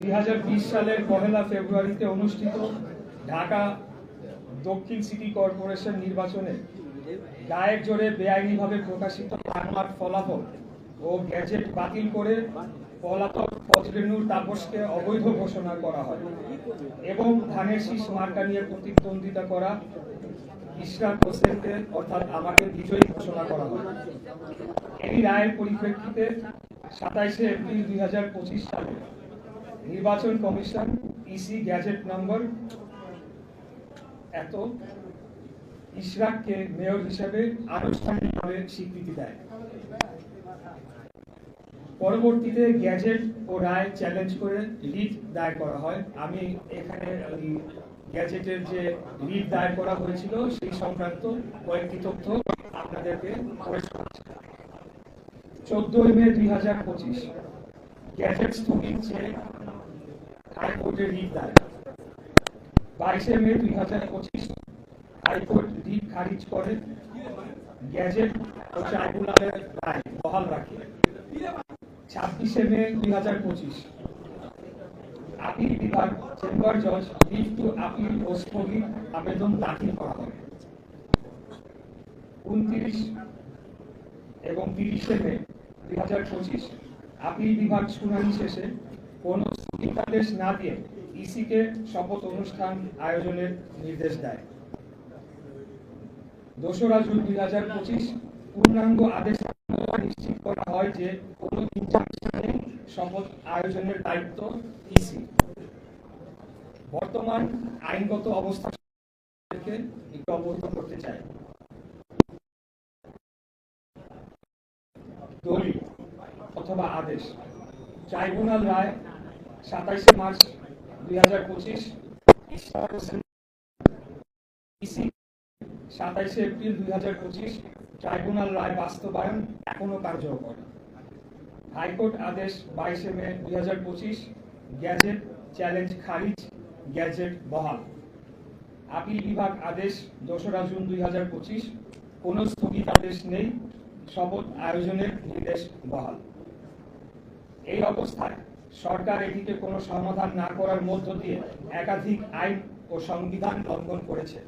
দুই হাজার বিশ সালের পহেলা ফেব্রুয়ারিতে অনুষ্ঠিত ঢাকা দক্ষিণ সিটি কর্পোরেশন নির্বাচনে গায়ের জোরে বেআইনিভাবে প্রকাশিত বাংলার ফলাফল ও গ্যাজেট বাতিল করে পলাতক ফজরেনুর তাপসকে অবৈধ ঘোষণা করা হয় এবং ধানের শীষ মার্কা নিয়ে প্রতিদ্বন্দ্বিতা করা ইশরাক হোসেনকে, অর্থাৎ আমাকে বিজয়ী ঘোষণা করা হয়। এই রায়ের পরিপ্রেক্ষিতে সাতাইশে এপ্রিল দুই হাজার পঁচিশ সালে নির্বাচন কমিশন ইসি গ্যাজেট নম্বর, এত ইশরাককে মেয়র হিসেবে আনুষ্ঠানিকভাবে স্বীকৃতি দেয়। পরবর্তীতে গ্যাজেট ও রায় চ্যালেঞ্জ করে রিট দায়ের করা হয়। আমি এখানে গ্যাজেটের যে রিট দায়ের করা হয়েছিল, সেই সংক্রান্ত কয়েকটি তথ্য আপনাদেরকে চোদ্দই মে দুই হাজার পঁচিশ, গ্যাজেট স্থগিত চেয়ে রিট বাইশে মে দুই হাজার পঁচিশ হাইকোর্ট রিট খারিজ করে গ্যাজেট ও ট্রাইব্যুনালের রায় বহাল রাখে। ছাব্বিশে মে দুই হাজার পঁচিশ আপিল বিভাগ চেম্বার জজ টু আপিল ও স্থগিত আবেদন দাখিল করা হয়। উনত্রিশ এবং তিরিশে মে দুই হাজার পঁচিশ আপিল বিভাগ শুনানি শেষে কোনো স্থগিতাদেশ না দিয়ে ইসিকে শপথ অনুষ্ঠান আয়োজনের নির্দেশ দেয়। দোসরা জুন দুই হাজার পঁচিশ পূর্ণাঙ্গ আদেশ নিশ্চিত করা হয় যে কোন ইনজাংশনে শপথ আয়োজনের দায়িত্ব ইসি। বর্তমান আইনগত অবস্থা একটু অবহিত করতে চাই। দলিল অথবা আদেশ। ট্রাইব্যুনাল রায় সাতাইশে মার্চ দুই হাজার পঁচিশ সাতাইশে এপ্রিল দুই হাজার পঁচিশ, ট্রাইব্যুনাল রায় বাস্তবায়ন কার্যকর। হাইকোর্ট আদেশ বাইশে মে দুই হাজার পঁচিশ, গ্যাজেট চ্যালেঞ্জ খারিজ, গ্যাজেট বহাল। আপিল বিভাগ আদেশ দোসরা জুন দুই হাজার পঁচিশ, কোনো স্থগিতাদেশ নেই, শপথ আয়োজনের নির্দেশ বহাল। এই অবস্থায় সরকার এটিকে কোনো সমাধান না করার মধ্য দিয়ে একাধিক আইন ও সংবিধান লঙ্ঘন করেছে।